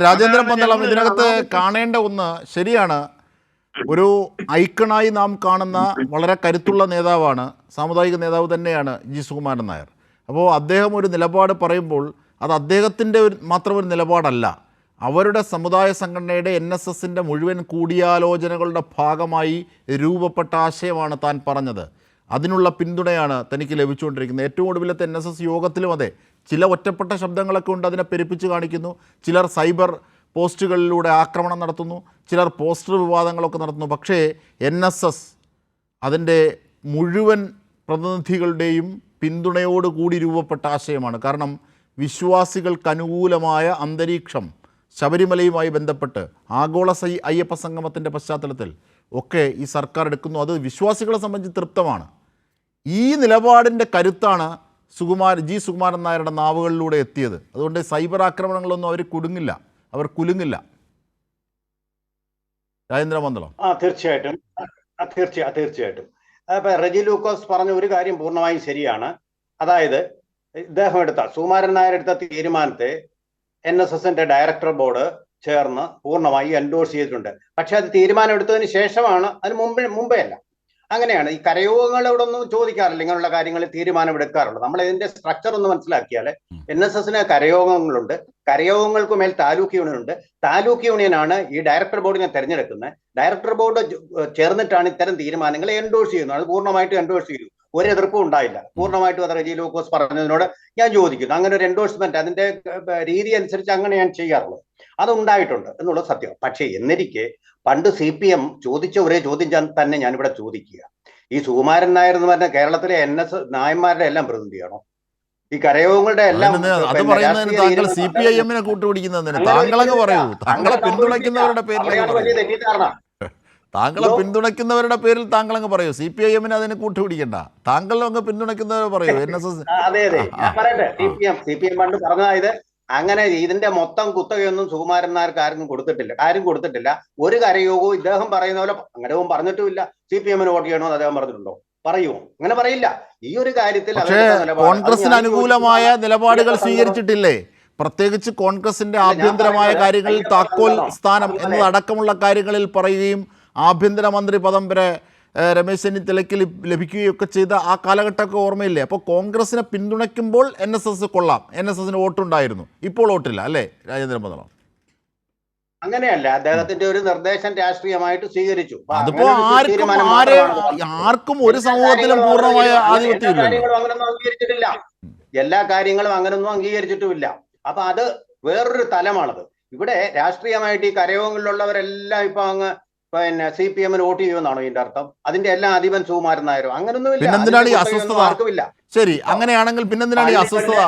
രാജേന്ദ്രൻ പന്തളം ഇതിനകത്ത് കാണേണ്ട ഒന്ന് ശരിയാണ്. ഒരു ഐക്കണായി നാം കാണുന്ന വളരെ കരുത്തുള്ള നേതാവാണ് സാമുദായിക നേതാവ് തന്നെയാണ് ജി സുകുമാരൻ നായർ. അപ്പോൾ അദ്ദേഹം ഒരു നിലപാട് പറയുമ്പോൾ അത് അദ്ദേഹത്തിന്റെ ഒരു മാത്രം ഒരു നിലപാടല്ല. അവരുടെ സമുദായ സംഘടനയുടെ എൻ എസ് എസിന്റെ മുഴുവൻ കൂടിയാലോചനകളുടെ ഭാഗമായി രൂപപ്പെട്ട ആശയമാണ് താൻ പറഞ്ഞത്. അതിനുള്ള പിന്തുണയാണ് തനിക്ക് ലഭിച്ചുകൊണ്ടിരിക്കുന്നത്. ഏറ്റവും ഒടുവിലത്തെ എൻ എസ് എസ് യോഗത്തിലും അതെ. ചില ഒറ്റപ്പെട്ട ശബ്ദങ്ങളൊക്കെ ഉണ്ട് അതിനെ പെരുപ്പിച്ച് കാണിക്കുന്നു. ചിലർ സൈബർ പോസ്റ്റുകളിലൂടെ ആക്രമണം നടത്തുന്നു. ചിലർ പോസ്റ്റർ വിവാദങ്ങളൊക്കെ നടത്തുന്നു. പക്ഷേ എൻ എസ് എസ് അതിന്റെ മുഴുവൻ പ്രതിനിധികളുടെയും പിന്തുണയോടുകൂടി രൂപപ്പെട്ട ആശയമാണ്. കാരണം വിശ്വാസികൾക്ക് അനുകൂലമായ അന്തരീക്ഷം ശബരിമലയുമായി ബന്ധപ്പെട്ട് ആഗോള സൈ അയ്യപ്പ സംഗമത്തിന്റെ പശ്ചാത്തലത്തിൽ ഒക്കെ ഈ സർക്കാർ എടുക്കുന്നു. അത് വിശ്വാസികളെ സംബന്ധിച്ച് തൃപ്തമാണ്. ഈ നിലപാടിന്റെ കരുത്താണ് സുകുമാർ ജി. സുകുമാരൻ നായരുടെ നാവുകളിലൂടെ എത്തിയത്. അതുകൊണ്ട് സൈബർ ആക്രമണങ്ങളൊന്നും അവർ കുടുങ്ങില്ല. അവർ കുലുങ്ങില്ല. രാജേന്ദ്ര ആ തീർച്ചയായിട്ടും. തീർച്ചയായും തീർച്ചയായിട്ടും. അപ്പൊ റെജി ലൂക്കോസ് പറഞ്ഞ ഒരു കാര്യം പൂർണമായും ശരിയാണ്. അതായത് ഇദ്ദേഹം എടുത്ത സുകുമാരൻ നായർ എടുത്ത തീരുമാനത്തെ എൻ എസ് എസിന്റെ ഡയറക്ടർ ബോർഡ് ചേർന്ന് പൂർണമായി എൻഡോഴ്സ് ചെയ്തിട്ടുണ്ട്. പക്ഷെ അത് തീരുമാനം എടുത്തതിന് ശേഷമാണ് അതിന് മുമ്പേ മുമ്പേ അല്ല. അങ്ങനെയാണ്. ഈ കരയോഗങ്ങളോടൊന്നും ചോദിക്കാറില്ല. ഇങ്ങനെയുള്ള കാര്യങ്ങളിൽ തീരുമാനം എടുക്കാറുള്ളത് നമ്മൾ ഇതിന്റെ സ്ട്രക്ചർ ഒന്ന് മനസ്സിലാക്കിയാൽ എൻ എസ് എസിന് കരയോഗങ്ങളുണ്ട്. കരയോഗങ്ങൾക്ക് മേൽ താലൂക്ക് യൂണിയൻ ഉണ്ട്. താലൂക്ക് യൂണിയനാണ് ഈ ഡയറക്ടർ ബോർഡിനെ തെരഞ്ഞെടുക്കുന്നത്. ഡയറക്ടർ ബോർഡ് ചേർന്നിട്ടാണ് ഇത്തരം തീരുമാനങ്ങളെ എൻഡോഴ്സ് ചെയ്യുന്നത്. അത് പൂർണമായിട്ട് എൻഡോഴ്സ് ചെയ്തു. ഒരു എതിർപ്പും ഉണ്ടായില്ല. പൂർണമായിട്ടും അത് റെജി ലൂക്കോസ് പറഞ്ഞതിനോട് ഞാൻ ചോദിക്കുന്നു. അങ്ങനെ ഒരു എൻഡോഴ്സ്മെന്റ് അതിന്റെ രീതി അനുസരിച്ച് അങ്ങനെ ഞാൻ ചെയ്യാറുള്ളത് അത് ഉണ്ടായിട്ടുണ്ട് എന്നുള്ളത് സത്യം. പക്ഷേ എന്നിരിക്കെ പണ്ട് സി പി എം ചോദിച്ച ഒരേ ചോദ്യം ഞാൻ- തന്നെ ഞാനിവിടെ ചോദിക്കുക. ഈ സുകുമാരൻ നായർ എന്ന് പറഞ്ഞ കേരളത്തിലെ എൻ എസ് നായന്മാരുടെ എല്ലാം പ്രതിനിധിയാണോ? ഈ കരയോഗങ്ങളുടെ എല്ലാം അത് പറയുന്നതിന് താങ്കൾ സി പി ഐ എമ്മിനെ കൂട്ടുപിടിക്കുന്നതിന് താങ്കളങ്ങ് പറയൂ. താങ്കളെ പിന്തുണയ്ക്കുന്നവരുടെ വലിയ തെറ്റിദ്ധാരണ. താങ്കളെ പിന്തുണയ്ക്കുന്നവരുടെ പേരിൽ താങ്കൾ അങ്ങ് പറയൂ സി പി ഐ എമ്മിന് അതിന് കൂട്ടുപിടിക്കണ്ട. താങ്കൾ അങ്ങ് പിന്തുണയ്ക്കുന്നവർ പറയൂ. എൻ എസ് എസ് അതെ പറയട്ടെ. C P M C P M പണ്ട് പറഞ്ഞതായത് അങ്ങനെ ഇതിന്റെ മൊത്തം കുത്തകയൊന്നും സുകുമാരൻ നായർക്ക് ആരും കൊടുത്തിട്ടില്ല ആരും കൊടുത്തിട്ടില്ല. ഒരു കരയോഗവും ഇദ്ദേഹം പറയുന്ന പോലെ അങ്ങനെയും പറഞ്ഞിട്ടുമില്ല. സി പി എമ്മിന് വോട്ട് ചെയ്യണമെന്ന് അദ്ദേഹം പറഞ്ഞിട്ടുണ്ടോ? പറയുമോ അങ്ങനെ പറയില്ല. ഈ ഒരു കാര്യത്തിൽ കോൺഗ്രസിന് അനുകൂലമായ നിലപാടുകൾ സ്വീകരിച്ചിട്ടില്ലേ? പ്രത്യേകിച്ച് കോൺഗ്രസിന്റെ ആഭ്യന്തരമായ കാര്യങ്ങളിൽ താക്കോൽ സ്ഥാനം എന്നതടക്കമുള്ള കാര്യങ്ങളിൽ പറയുകയും ആഭ്യന്തരമന്ത്രി പദം വരെ രമേശ് ചെന്നിത്തലയ്ക്ക് ലഭി- ലഭിക്കുകയൊക്കെ ചെയ്ത ആ കാലഘട്ടമൊക്കെ ഓർമ്മയില്ലേ? അപ്പോൾ കോൺഗ്രസിനെ പിന്തുണയ്ക്കുമ്പോൾ എൻ എസ് എസ് കൊള്ളാം. എൻ എസ് എസിന് വോട്ടുണ്ടായിരുന്നു. ഇപ്പോൾ വോട്ടില്ല അല്ലേ? രാജേന്ദ്ര പദം അങ്ങനെയല്ല. അദ്ദേഹത്തിന്റെ ഒരു നിർദ്ദേശം രാഷ്ട്രീയമായിട്ട് സ്വീകരിച്ചു. അതിപ്പോ ആർക്കും ആരെ ആർക്കും ഒരു സമൂഹത്തിലും പൂർണമായ ആധിപത്യം അങ്ങനൊന്നും അംഗീകരിച്ചിട്ടില്ല. എല്ലാ കാര്യങ്ങളും അങ്ങനൊന്നും അംഗീകരിച്ചിട്ടുമില്ല. അപ്പൊ അത് വേറൊരു തലമാണത്. ഇവിടെ രാഷ്ട്രീയമായിട്ട് ഈ കരയോഗങ്ങളിലുള്ളവരെല്ലാം ഇപ്പൊ അങ്ങ് പിന്നെ സി പി എമ്മിന് വോട്ട് ചെയ്യുമെന്നാണോ ഇതിന്റെ അർത്ഥം? അതിന്റെ എല്ലാം അധിപൻ സുകുമാരൻ നായരും. അങ്ങനൊന്നുമില്ല. അസ്വസ്ഥത? ആർക്കുമില്ല. ശരി അങ്ങനെയാണെങ്കിൽ പിന്നെന്തിനാണ് ഈ അസ്വസ്ഥത?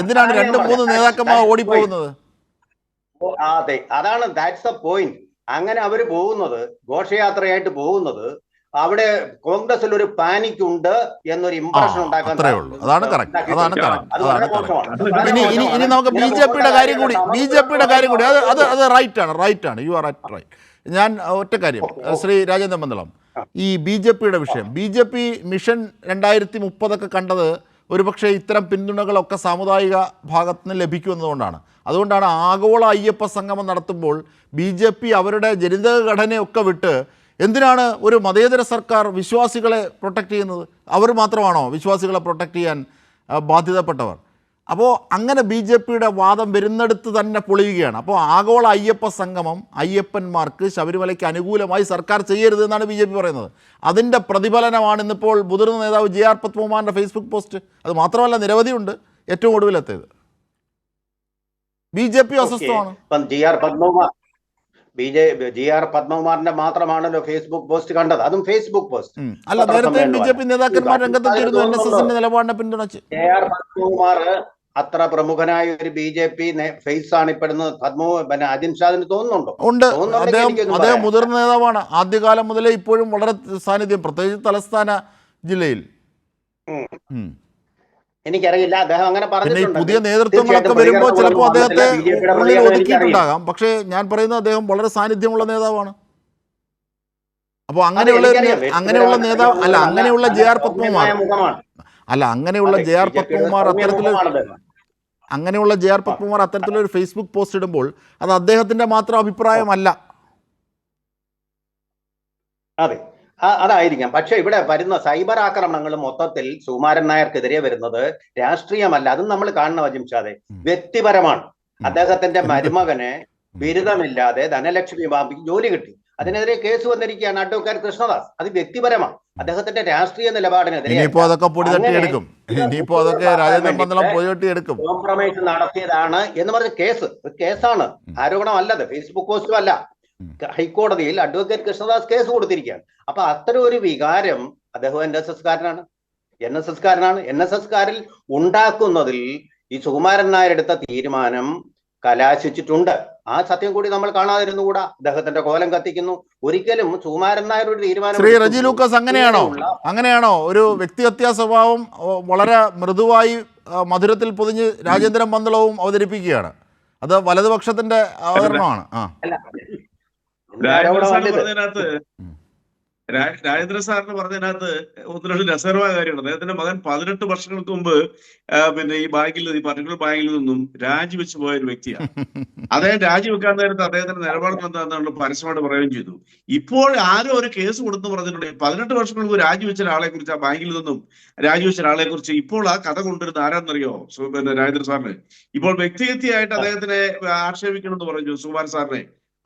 എന്തിനാണ് രണ്ട് മൂന്ന്. നേതാക്കന്മാർ ഓടിപ്പോകുന്നത്? അതെ. അതാണ് ദാറ്റ്സ് ദ പോയിന്റ് അങ്ങനെ അവർ പോകുന്നത് ഘോഷയാത്രയായിട്ട് പോകുന്നത് അവിടെ കോൺഗ്രസിൽ ഒരു പാനിക് ഉണ്ട് എന്നൊരു ഇംപ്രഷൻ ഉണ്ടാക്കാൻ അത്രേ ഉള്ളൂ. അതാണ്. അതാണ് ഇനി ഇനി ഇനി നമുക്ക് ബി ജെ പിയുടെ കാര്യം കൂടി ബി ജെ പിയുടെ കാര്യം കൂടി. അത് അത് അത് റൈറ്റ് ആണ് റൈറ്റ് ആണ്. യു ആർ റൈറ്റ് റൈറ്റ് ഞാൻ ഒറ്റ കാര്യം. ശ്രീ രാജേന്ദ്ര മന്ദളം ഈ ബി ജെ പിയുടെ വിഷയം. ബി ജെ പി മിഷൻ രണ്ടായിരത്തി മുപ്പതൊക്കെ കണ്ടത് ഒരുപക്ഷെ ഇത്തരം പിന്തുണകളൊക്കെ സാമുദായിക ഭാഗത്ത് നിന്ന് ലഭിക്കുമെന്നതുകൊണ്ടാണ് അതുകൊണ്ടാണ് ആഗോള അയ്യപ്പ സംഗമം നടത്തുമ്പോൾ ബി ജെ പി അവരുടെ ജനിതക ഘടനയൊക്കെ വിട്ട് എന്തിനാണ് ഒരു മതേതര സർക്കാർ വിശ്വാസികളെ പ്രൊട്ടക്റ്റ് ചെയ്യുന്നത്? അവർ മാത്രമാണോ വിശ്വാസികളെ പ്രൊട്ടക്റ്റ് ചെയ്യാൻ ബാധ്യതപ്പെട്ടവർ? അപ്പോൾ അങ്ങനെ ബി ജെ പിയുടെ വാദം വരുന്നിടത്ത് തന്നെ പൊളിയുകയാണ്. അപ്പോൾ ആഗോള അയ്യപ്പ സംഗമം അയ്യപ്പന്മാർക്ക് ശബരിമലയ്ക്ക് അനുകൂലമായി സർക്കാർ ചെയ്യരുത് എന്നാണ് ബി ജെ പി പറയുന്നത്. അതിന്റെ പ്രതിഫലനമാണ് ഇന്നിപ്പോൾ മുതിർന്ന നേതാവ് ജെ ആർ പത്മകുമാറിന്റെ ഫേസ്ബുക്ക് പോസ്റ്റ് അത് മാത്രമല്ല നിരവധിയുണ്ട്. ഏറ്റവും ഒടുവിലെത്തിയത് B J P അസ്വസ്ഥമാണ്. G R Padmakumar B J G R പത്മകുമാറിന്റെ മാത്രമാണല്ലോ ഫേസ്ബുക്ക് പോസ്റ്റ് കണ്ടത്. അതും ഫേസ്ബുക്ക് പോസ്റ്റ്. അല്ല നേരത്തെ ബി ജെ പി നേതാക്കന്മാർ രംഗത്തെത്തിയിരുന്നു എൻ എസ് എസിന്റെ നിലപാടിനെ പിന്തുണച്ച്. ജെ ആർ പത്മകുമാർ അത്ര പ്രമുഖനായ ഒരു ബി ജെ പി ഫേസ് ആണ് ഇപ്പെടുന്നത്. പത്മ പിന്നെ അജിൻ ഷാദിന് തോന്നുന്നുണ്ടോ? ഉണ്ട്. അദ്ദേഹം അദ്ദേഹം മുതിർന്ന നേതാവാണ്. ആദ്യകാലം മുതലേ ഇപ്പോഴും വളരെ സാന്നിധ്യം പ്രത്യേകിച്ച് തലസ്ഥാന ജില്ലയിൽ. എനിക്കറിയില്ല. അദ്ദേഹം അങ്ങനെ പിന്നെ ഈ പറഞ്ഞിട്ടുണ്ട്. പുതിയ നേതൃത്വങ്ങളൊക്കെ വരുമ്പോൾ ചിലപ്പോൾ അദ്ദേഹത്തെ ഉള്ളിൽ ഒതുക്കിയിട്ടുണ്ടാകാം പക്ഷേ ഞാൻ പറയുന്ന അദ്ദേഹം വളരെ സാന്നിധ്യമുള്ള നേതാവാണ് അപ്പോൾ അങ്ങനെയുള്ള അങ്ങനെയുള്ള നേതാവ് അല്ല അങ്ങനെയുള്ള ജെ ആർ പത്മകുമാർ. അല്ല അങ്ങനെയുള്ള ജെ ആർ പത്മകുമാർ അത്തരത്തിൽ അങ്ങനെയുള്ള ജെ ആർ പത്മകുമാർ അത്തരത്തിലൊരു ഫേസ്ബുക്ക് പോസ്റ്റ് ഇടുമ്പോൾ അത് അദ്ദേഹത്തിന്റെ മാത്രം അഭിപ്രായമല്ല. അതെ. അതായിരിക്കാം. പക്ഷെ ഇവിടെ വരുന്ന സൈബർ ആക്രമണങ്ങൾ മൊത്തത്തിൽ സുകുമാരൻ നായർക്കെതിരെ വരുന്നത് രാഷ്ട്രീയമല്ല. അതും നമ്മൾ കാണണം അജിംഷാദെ വ്യക്തിപരമാണ്. അദ്ദേഹത്തിന്റെ മരുമകന് ബിരുദമില്ലാതെ ധനലക്ഷ്മി ബാബിക്ക് ജോലി കിട്ടി. അതിനെതിരെ കേസ് വന്നിരിക്കുകയാണ് അഡ്വക്കേറ്റ് കൃഷ്ണദാസ്. അത് വ്യക്തിപരമാണ്. അദ്ദേഹത്തിന്റെ രാഷ്ട്രീയ നിലപാടിനെതിരെ അതൊക്കെ പൊടി തട്ടിയെടുക്കും അതൊക്കെ രാജേന്ദ്രൻ പന്തളം പൊടി തട്ടിയെടുക്കും കോംപ്രമൈസ് നടത്തിയതാണ് എന്ന് പറഞ്ഞ കേസ്. കേസാണ്. ആരോപണം ആരോപണമല്ലത്. ഫേസ്ബുക്ക് പോസ്റ്റും അല്ല. ഹൈക്കോടതിയിൽ അഡ്വക്കേറ്റ് കൃഷ്ണദാസ് കേസ് കൊടുത്തിരിക്കുകയാണ്. അപ്പൊ അത്തരം ഒരു വികാരം അദ്ദേഹം എൻ എസ് എസ് കാരനാണ് എൻ എസ് എസ് കാരനാണ് എൻ എസ് എസ് കാരിൽ ഉണ്ടാക്കുന്നതിൽ ഈ സുകുമാരൻ നായർ എടുത്ത തീരുമാനം കലാശിച്ചിട്ടുണ്ട്. ആ സത്യം കൂടി നമ്മൾ കാണാതിരുന്നുകൂടാ. അദ്ദേഹത്തിന്റെ കോലം കത്തിക്കുന്നു. ഒരിക്കലും സുകുമാരൻ നായർ ഒരു തീരുമാനം ശ്രീ. റജി ലൂക്കസ് അങ്ങനെയാണോ? അങ്ങനെയാണോ? ഒരു വ്യക്തിഹത്യാ സ്വഭാവം വളരെ മൃദുവായി മധുരത്തിൽ പൊതിഞ്ഞ് രാജേന്ദ്രൻ പന്തളവും അവതരിപ്പിക്കുകയാണ്. അത് വലതുപക്ഷത്തിന്റെ അവതരണമാണ് ആ. അല്ല. രാജേന്ദ്ര ഇത്. പറഞ്ഞതിനകത്ത് രാജേന്ദ്ര സാറിന് പറഞ്ഞതിനകത്ത് ഒന്ന് രണ്ട് രസകരമായ കാര്യമാണ് അദ്ദേഹത്തിന്റെ മകൻ പതിനെട്ട് വർഷങ്ങൾക്ക് മുമ്പ് പിന്നെ ഈ ബാങ്കിൽ ഈ പർട്ടിക്കുലർ ബാങ്കിൽ നിന്നും രാജിവെച്ച് പോയ ഒരു വ്യക്തിയാണ്. അദ്ദേഹം രാജിവെക്കാൻ നേരത്തെ അദ്ദേഹത്തിന്റെ നിലപാട് എന്താണെന്നുള്ള പരസ്യമായിട്ട് പറയുകയും ചെയ്തു. ഇപ്പോൾ ആരും ഒരു കേസ് കൊടുത്തു പറഞ്ഞിട്ടുണ്ട്. പതിനെട്ട് വർഷങ്ങൾക്ക് മുമ്പ് രാജിവെച്ച ഒരാളെ കുറിച്ച് ആ ബാങ്കിൽ നിന്നും രാജിവെച്ച ഒരാളെ കുറിച്ച് ഇപ്പോൾ ആ കഥ കൊണ്ടുവരുന്ന ആരാന്നറിയോ പിന്നെ രാജേന്ദ്ര സാറിന്. ഇപ്പോൾ വ്യക്തിഗതിയായിട്ട് അദ്ദേഹത്തിനെ ആക്ഷേപിക്കണമെന്ന് പറഞ്ഞു സുകുമാരൻ സാറിനെ.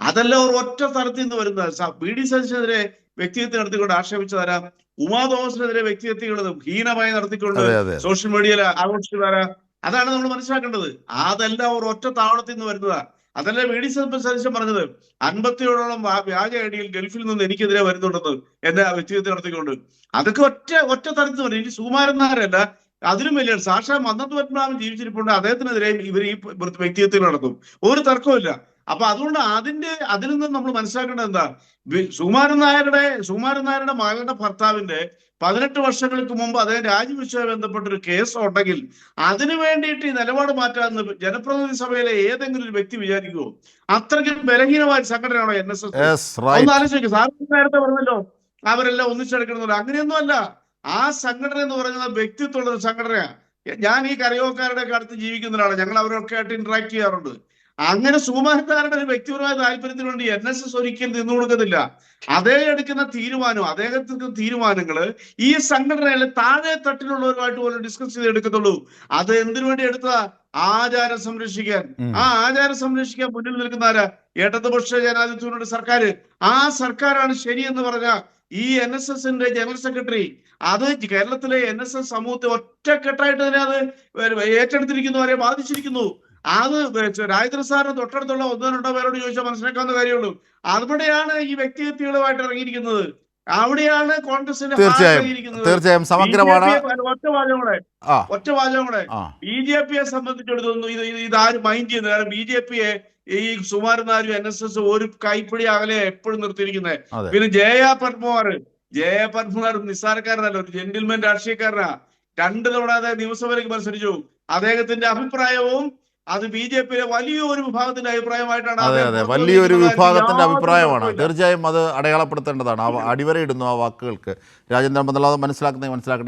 അതല്ല ഒരു ഒറ്റ സ്ഥലത്ത് നിന്ന് വരുന്ന ബി ഡി സതീശനെതിരെ വ്യക്തിഹത്യ നടത്തിക്കൊണ്ട് ആക്ഷേപിച്ചതാരാ? ഉമാ തോമസിനെതിരെ വ്യക്തിഹത്യകളും ഹീനമായി നടത്തിക്കൊണ്ട് സോഷ്യൽ മീഡിയയിൽ ആഘോഷിച്ചതാരാ? അതാണ് നമ്മൾ മനസ്സിലാക്കേണ്ടത്. അതെല്ലാം ഒരു ഒറ്റ താവളത്തിൽ നിന്ന് വരുന്നതാ. അതല്ല ബി ഡി സതീശൻ പറഞ്ഞത്? അൻപത്തിയോളം വ്യാജ ഐഡിയിൽ ഗൾഫിൽ നിന്ന് എനിക്കെതിരെ വരുന്നുണ്ടെന്ന് എന്റെ വ്യക്തിഹത്യ നടത്തിക്കൊണ്ട്. അതൊക്കെ ഒറ്റ ഒറ്റ തരത്തിൽ വരും. ഇനി സുകുമാരൻ നായരല്ല അതിലും വലിയ സാക്ഷാ മന്ദത്ത് പത്മനാഭൻ ജീവിച്ചിരിപ്പുണ്ട്. അദ്ദേഹത്തിനെതിരെ ഇവർ ഈ വ്യക്തിഹത്യകൾ നടത്തും. ഒരു തർക്കമില്ല അപ്പൊ അതുകൊണ്ട് അതിന്റെ അതിൽ നിന്ന് നമ്മൾ മനസ്സിലാക്കേണ്ടത് എന്താ? സുകുമാരൻ നായരുടെ സുകുമാരൻ നായരുടെ മകളുടെ ഭർത്താവിന്റെ പതിനെട്ട് വർഷങ്ങൾക്ക് മുമ്പ് അദ്ദേഹം രാജിവെച്ചുമായി ബന്ധപ്പെട്ട ഒരു കേസ് ഉണ്ടെങ്കിൽ അതിനു വേണ്ടിയിട്ട് ഈ നിലപാട് മാറ്റാമെന്ന് ജനപ്രതിനിധി സഭയിലെ ഏതെങ്കിലും ഒരു വ്യക്തി വിചാരിക്കുമോ അത്രയ്ക്കും ബലഹീനമായ സംഘടനയാണോ എൻ എസ് എസ്? ഒന്ന് ആലോചിക്കും. സാർ നേരത്തെ പറഞ്ഞല്ലോ അവരെല്ലാം ഒന്നിച്ചെടുക്കണമെന്നില്ല അങ്ങനെയൊന്നും അല്ല ആ സംഘടന എന്ന് പറയുന്നത് വ്യക്തിത്വമുള്ള ഒരു സംഘടനയാണ് ഞാൻ ഈ കരയോക്കാരുടെ ഒക്കെ അടുത്ത് ജീവിക്കുന്ന ഒരാളാണ്. ഞങ്ങൾ അവരൊക്കെ ആയിട്ട് ഇന്ററാക്ട് ചെയ്യാറുണ്ട്. അങ്ങനെ സുകുമാരക്കാരുടെ ഒരു വ്യക്തിപരമായ താല്പര്യത്തിന് വേണ്ടി എൻ എസ് എസ് ഒരിക്കലും നിന്നു കൊടുക്കത്തില്ല. അതേ എടുക്കുന്ന തീരുമാനം അദ്ദേഹത്തിന്റെ തീരുമാനങ്ങൾ ഈ സംഘടനയിലെ താഴെ തട്ടിലുള്ളവരുമായിട്ട് പോലും ഡിസ്കസ് ചെയ്ത് എടുക്കത്തുള്ളൂ. അത് എന്തിനു വേണ്ടി എടുത്തതാ? ആചാരം സംരക്ഷിക്കാൻ. ആ ആചാരം സംരക്ഷിക്കാൻ മുന്നിൽ നിൽക്കുന്ന ആരാ? ഇടതുപക്ഷ ജനാധിപത്യത്തിനുള്ള സർക്കാർ. ആ സർക്കാരാണ് ശരിയെന്ന് പറഞ്ഞ ഈ എൻ എസ് എസിന്റെ ജനറൽ സെക്രട്ടറി. അത് കേരളത്തിലെ എൻ എസ് എസ് സമൂഹത്തെ ഒറ്റക്കെട്ടായിട്ട് തന്നെ അത് ഏറ്റെടുത്തിരിക്കുന്നവരെ ബാധിച്ചിരിക്കുന്നു. അത് രാജേന്ദ്ര സാറിന് തൊട്ടടുത്തുള്ള ഒന്നോ രണ്ടോ പേരോട് ചോദിച്ചാൽ മനസ്സിലാക്കാവുന്ന കാര്യമുള്ളൂ. അവിടെയാണ് ഈ വ്യക്തിഹത്യകളുമായിട്ട് ഇറങ്ങിയിരിക്കുന്നത്. അവിടെയാണ് കോൺഗ്രസിന്റെ തീർച്ചയായും. തീർച്ചയായും. സമഗ്രമാണ്. ഒറ്റ വാചകം കൂടെ. ഒറ്റ വാചകം കൂടെ. ബി ജെ പിയെ സംബന്ധിച്ചിടത്തോളം ഇത് ഇത് ആരും മൈൻഡ് ചെയ്യുന്നത് കാരണം ബി ജെ പിയെ ഈ സുമാരനാരും എൻ എസ് എസ് ഒരു കൈപ്പിടി അകലെ എപ്പോഴും നിർത്തിയിരിക്കുന്നത്. പിന്നെ ജയ പത്മകുമാർ. ജയ പത്മകുമാർ നിസ്സാരക്കാരനല്ല ഒരു ജെന്റിൽമാൻ രാഷ്ട്രീയക്കാരനാ. രണ്ടു തവണ അദ്ദേഹം നിയമസഭയിലേക്ക് മത്സരിച്ചു. അദ്ദേഹത്തിന്റെ അഭിപ്രായവും അത് ബി ജെ പിയിലെ വലിയൊരു വിഭാഗത്തിന്റെ അഭിപ്രായമായിട്ടാണ് അതെ അതെ. വലിയൊരു വിഭാഗത്തിന്റെ അഭിപ്രായമാണ്. തീർച്ചയായും അത് അടയാളപ്പെടുത്തേണ്ടതാണ്. ആ അടിവരയിടുന്നു ആ വാക്കുകൾക്ക്. രാജേന്ദ്രൻ പന്തലാവ് മനസ്സിലാക്കുന്നത് മനസ്സിലാക്കട്ടെ.